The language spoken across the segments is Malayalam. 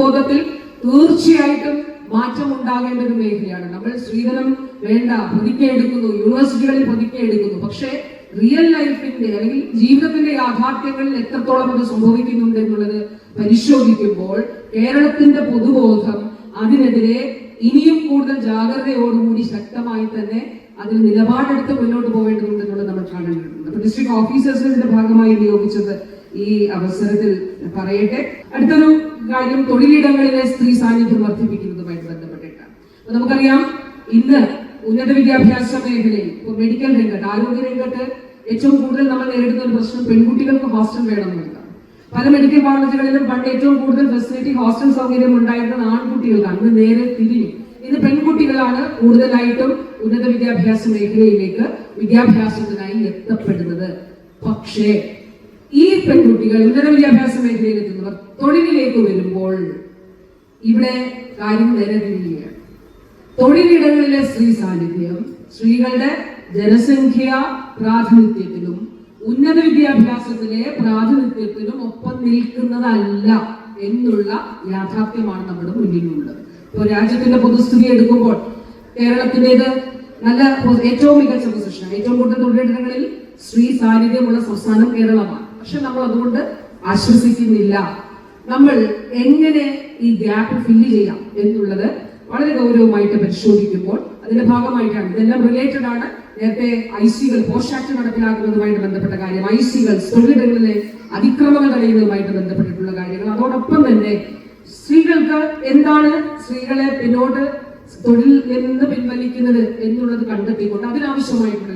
പൊതുബോധത്തിൽ തീർച്ചയായിട്ടും മാറ്റം ഉണ്ടാകേണ്ട ഒരു മേഖലയാണ്. നമ്മൾ സ്ത്രീധനം വേണ്ട പ്രതിജ്ഞ എടുക്കുന്നു യൂണിവേഴ്സിറ്റികളിൽ പ്രതിജ്ഞ എടുക്കുന്നു. പക്ഷേ റിയൽ ലൈഫിന്റെ അല്ലെങ്കിൽ ജീവിതത്തിന്റെ യാഥാർത്ഥ്യങ്ങളിൽ എത്രത്തോളം അത് സംഭവിക്കുന്നുണ്ട് എന്നുള്ളത് പരിശോധിക്കുമ്പോൾ കേരളത്തിന്റെ പൊതുബോധം അതിനെതിരെ ഇനിയും കൂടുതൽ ജാഗ്രതയോടുകൂടി ശക്തമായി തന്നെ അതിൽ നിലപാടെടുത്ത് മുന്നോട്ട് പോകേണ്ടതുണ്ട് എന്നുള്ളത് നമ്മൾ കാണേണ്ടതുണ്ട്. അപ്പൊ ഡിസ്ട്രിക്ട് ഓഫീസേഴ്സിന്റെ ഭാഗമായി നിയോഗിച്ചത് ഈ അവസരത്തിൽ പറയട്ടെ. അടുത്തൊരു കാര്യം തൊഴിലിടങ്ങളിലെ സ്ത്രീ സാന്നിധ്യം വർദ്ധിപ്പിക്കുന്നതുമായിട്ട് ബന്ധപ്പെട്ടിട്ടാണ്. അപ്പൊ നമുക്കറിയാം ഇന്ന് ഉന്നത വിദ്യാഭ്യാസ മേഖലയിൽ മെഡിക്കൽ രംഗത്ത് ആരോഗ്യ രംഗത്ത് ഏറ്റവും കൂടുതൽ നമ്മൾ നേരിടുന്ന ഒരു പ്രശ്നം പെൺകുട്ടികൾക്ക് ഹോസ്റ്റൽ വേണമെന്നുള്ളതാണ്. പല മെഡിക്കൽ കോളേജുകളിലും പണ്ട് ഏറ്റവും കൂടുതൽ ഫെസിലിറ്റി ഹോസ്റ്റൽ സൗകര്യം ഉണ്ടായിരുന്നത് ആൺകുട്ടികൾക്കാണ്. ഇന്ന് നേരെ തിരിഞ്ഞു ഇന്ന് പെൺകുട്ടികളാണ് കൂടുതലായിട്ടും ഉന്നത വിദ്യാഭ്യാസ മേഖലയിലേക്ക് വിദ്യാഭ്യാസത്തിനായി എത്തപ്പെടുന്നത്. പക്ഷേ ഈ പെൺകുട്ടികൾ ഉന്നത വിദ്യാഭ്യാസ മേഖലയിൽ എത്തുന്നവർ തൊഴിലിലേക്ക് വരുമ്പോൾ ഇവിടെ കാര്യം നേരെ തിരിയുകയാണ് തൊഴിലിടങ്ങളിലെ സ്ത്രീ സാന്നിധ്യം സ്ത്രീകളുടെ ജനസംഖ്യ പ്രാതിനിധ്യത്തിലും ഉന്നത വിദ്യാഭ്യാസത്തിലെ പ്രാതിനിധ്യത്തിലും ഒപ്പം നിൽക്കുന്നതല്ല എന്നുള്ള യാഥാർത്ഥ്യമാണ് നമ്മുടെ മുന്നിലുള്ളത്. ഇപ്പോൾ രാജ്യത്തിന്റെ പൊതുസ്ഥിതി എടുക്കുമ്പോൾ കേരളത്തിന്റെത് നല്ല ഏറ്റവും മികച്ച പൊസിഷൻ ഏറ്റവും കൂടുതൽ തൊഴിലിടങ്ങളിൽ സ്ത്രീ സാന്നിധ്യമുള്ള സംസ്ഥാനം കേരളമാണ്. പക്ഷെ നമ്മൾ അതുകൊണ്ട് ആശ്വസിക്കുന്നില്ല. നമ്മൾ എങ്ങനെ ഈ ഗ്യാപ്പ് ഫില്ല് ചെയ്യാം എന്നുള്ളത് വളരെ ഗൗരവമായിട്ട് പരിശോധിക്കുമ്പോൾ അതിന്റെ ഭാഗമായിട്ടാണ്. ഇതെല്ലാം റിലേറ്റഡ് ആണ്. നേരത്തെ ഐ സികൾ പോസ്റ്റ് ആക്ട് നടപ്പിലാക്കുന്നതുമായിട്ട് ബന്ധപ്പെട്ട കാര്യം ഐ സികൾ തൊഴിലിടങ്ങളിലെ അതിക്രമങ്ങൾ തടയുന്നതുമായിട്ട് ബന്ധപ്പെട്ടിട്ടുള്ള കാര്യങ്ങൾ. അതോടൊപ്പം തന്നെ സ്ത്രീകൾക്ക് എന്താണ് സ്ത്രീകളെ പിന്നോട്ട് തൊഴിൽ എന്ന് പിൻവലിക്കുന്നത് എന്നുള്ളത് കണ്ടെത്തിക്കൊണ്ട് അതിനാവശ്യമായിട്ടുള്ള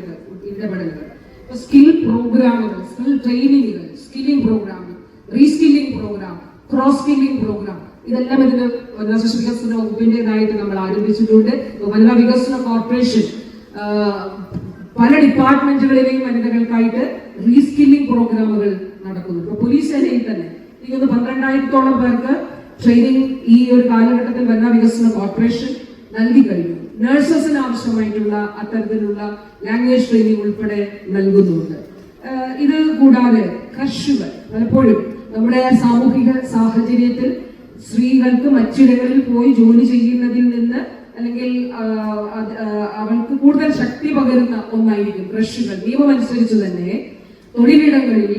ഇടപെടലുകൾ. സ്കിൽ പ്രോഗ്രാമുകൾ skill ട്രെയിനിങ്ങുകൾ skilling program reskilling program cross skilling program ഇതെല്ലാം ഇതിന് വനിതാ ശിശു വികസന വകുപ്പിന്റേതായിട്ട് നമ്മൾ ആരംഭിച്ചിട്ടുണ്ട് വനിതാ വികസന കോർപ്പറേഷൻ പല ഡിപ്പാർട്ട്മെന്റുകളിലെയും വനിതകൾക്കായിട്ട് റീസ്കില്ലിംഗ് പ്രോഗ്രാമുകൾ നടക്കുന്നു. ഇപ്പൊ പോലീസ് സേനയിൽ തന്നെ ഇന്ന് പന്ത്രണ്ടായിരത്തോളം പേർക്ക് ട്രെയിനിങ് ഈ ഒരു കാലഘട്ടത്തിൽ വനിതാ വികസന കോർപ്പറേഷൻ നൽകി കഴിഞ്ഞു. നഴ്സസിന് ആവശ്യമായിട്ടുള്ള അത്തരത്തിലുള്ള ലാംഗ്വേജ് ട്രെയിനിങ് ഉൾപ്പെടെ നൽകുന്നുണ്ട്. ഇത് കൂടാതെ കർഷകർ പലപ്പോഴും നമ്മുടെ സാമൂഹിക സാഹചര്യത്തിൽ സ്ത്രീകൾക്ക് മറ്റിടങ്ങളിൽ പോയി ജോലി ചെയ്യുന്നതിൽ നിന്ന് അല്ലെങ്കിൽ അവൾക്ക് കൂടുതൽ ശക്തി പകരുന്ന ഒന്നായിരിക്കും കൃഷികൾ നിയമമനുസരിച്ച് തന്നെ തൊഴിലിടങ്ങളിൽ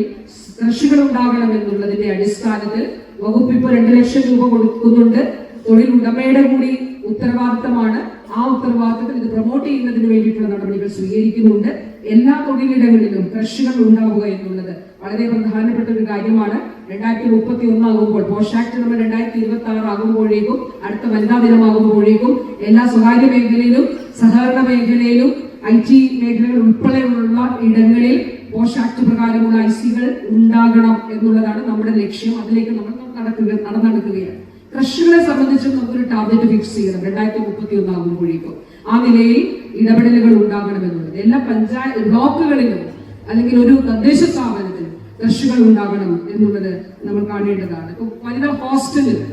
കൃഷികൾ ഉണ്ടാകണം എന്നുള്ളതിന്റെ അടിസ്ഥാനത്തിൽ വകുപ്പ് ഇപ്പോൾ രണ്ട് ലക്ഷം രൂപ കൊടുക്കുന്നുണ്ട്. തൊഴിലുടമയുടെ കൂടി ഉത്തരവാദിത്തമാണ്. ആ ഉത്തരവാദിത്തത്തിൽ ഇത് പ്രൊമോട്ട് ചെയ്യുന്നതിന് വേണ്ടിയിട്ടുള്ള നടപടികൾ സ്വീകരിക്കുന്നുണ്ട്. എല്ലാ തൊഴിലിടങ്ങളിലും കൃഷികൾ ഉണ്ടാവുക എന്നുള്ളത് വളരെ പ്രധാനപ്പെട്ട ഒരു കാര്യമാണ്. രണ്ടായിരത്തി മുപ്പത്തി ഒന്നാകുമ്പോൾ പോഷാക്ട് നമ്മൾ രണ്ടായിരത്തി ഇരുപത്തി ആറ് ആകുമ്പോഴേക്കും അടുത്ത വനിതാ ദിനമാകുമ്പോഴേക്കും എല്ലാ സ്വകാര്യ മേഖലയിലും സഹകരണ മേഖലയിലും ഐ ടി മേഖലകൾ ഉൾപ്പെടെയുള്ള ഇടങ്ങളിൽ പോഷാക്ട് പ്രകാരമുള്ള ഐ സികൾ ഉണ്ടാകണം എന്നുള്ളതാണ് നമ്മുടെ ലക്ഷ്യം. അതിലേക്ക് നമ്മൾ നടക്കുക നടന്നെടുക്കുകയാണ്. കൃഷികളെ സംബന്ധിച്ച് നമുക്കൊരു ടാർഗറ്റ് ഫിക്സ് ചെയ്യണം. രണ്ടായിരത്തി മുപ്പത്തി ഒന്നാകുമ്പോഴേക്കും ആ നിലയിൽ ഇടപെടലുകൾ ഉണ്ടാകണമെന്നുള്ളത് എല്ലാ പഞ്ചായത്ത് ബ്ലോക്കുകളിലും അല്ലെങ്കിൽ ഒരു തദ്ദേശ സ്ഥാപനത്തിൽ കൃഷികൾ ഉണ്ടാകണം എന്നുള്ളത് നമ്മൾ കാണേണ്ടതാണ്. ഇപ്പൊ വനിതാ ഹോസ്റ്റലുകൾ.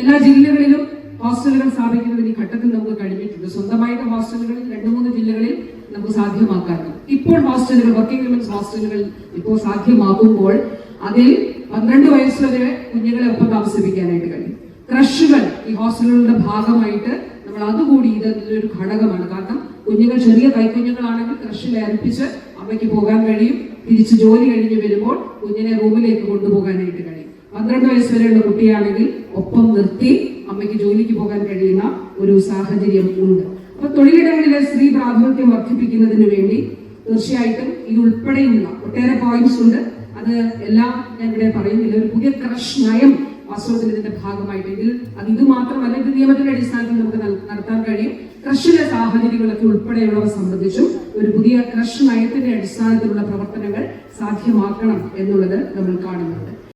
എല്ലാ ജില്ലകളിലും ഹോസ്റ്റലുകൾ സ്ഥാപിക്കുന്നതിന് ഘട്ടത്തിൽ നമുക്ക് കഴിഞ്ഞിട്ടുണ്ട്. സ്വന്തമായിട്ട് ഹോസ്റ്റലുകളിൽ രണ്ട് മൂന്ന് ജില്ലകളിൽ നമുക്ക് സാധ്യമാക്കാറുണ്ട്. ഇപ്പോൾ ഹോസ്റ്റലുകൾ വർക്കിംഗ് വിമൻസ് ഹോസ്റ്റലുകൾ ഇപ്പോൾ സാധ്യമാകുമ്പോൾ അതിൽ പന്ത്രണ്ട് വയസ്സ് വരെ കുഞ്ഞുങ്ങളെ ഒപ്പം താമസിപ്പിക്കാനായിട്ട് കഴിയും. ക്രഷുകൾ ഈ ഹോസ്റ്റലുകളുടെ ഭാഗമായിട്ട് നമ്മൾ അതുകൂടി ഇത് ഒരു ഘടകമാണ്. കാരണം കുഞ്ഞുങ്ങൾ ചെറിയ കൈക്കുഞ്ഞുങ്ങളാണെങ്കിൽ ക്രഷിൽ ഏൽപ്പിച്ച് അമ്മയ്ക്ക് പോകാൻ കഴിയും. തിരിച്ച് ജോലി കഴിഞ്ഞ് വരുമ്പോൾ കുഞ്ഞിനെ റൂമിലേക്ക് കൊണ്ടുപോകാനായിട്ട് കഴിയും. പന്ത്രണ്ട് വയസ്സ് വരെയുള്ള കുട്ടിയാണെങ്കിൽ ഒപ്പം നിർത്തി അമ്മയ്ക്ക് ജോലിക്ക് പോകാൻ കഴിയുന്ന ഒരു സാഹചര്യം ഉണ്ട്. അപ്പൊ തൊഴിലിടങ്ങളിലെ സ്ത്രീ പ്രാതിനിധ്യം വർദ്ധിപ്പിക്കുന്നതിന് വേണ്ടി തീർച്ചയായിട്ടും ഇത് ഉൾപ്പെടെയുള്ള ഒട്ടേറെ പോയിന്റ്സ് ഉണ്ട്. അത് എല്ലാം ഞാൻ ഇവിടെ പറയുന്നില്ല. ഒരു പുതിയ ക്രഷ് നയം വാസ്തവത്തിൽ ഇതിന്റെ ഭാഗമായിട്ട് ഇതിൽ ഇത് മാത്രമല്ല ഇത് നിയമത്തിന്റെ അടിസ്ഥാനത്തിൽ നമുക്ക് നടത്താൻ കഴിയും. കർഷക സാഹചര്യങ്ങളൊക്കെ ഉൾപ്പെടെയുള്ളവ സംബന്ധിച്ചും ഒരു പുതിയ കൃഷി നയത്തിന്റെ അടിസ്ഥാനത്തിലുള്ള പ്രവർത്തനങ്ങൾ സാധ്യമാക്കണം എന്നുള്ളത് നമ്മൾ കാണുന്നുണ്ട്.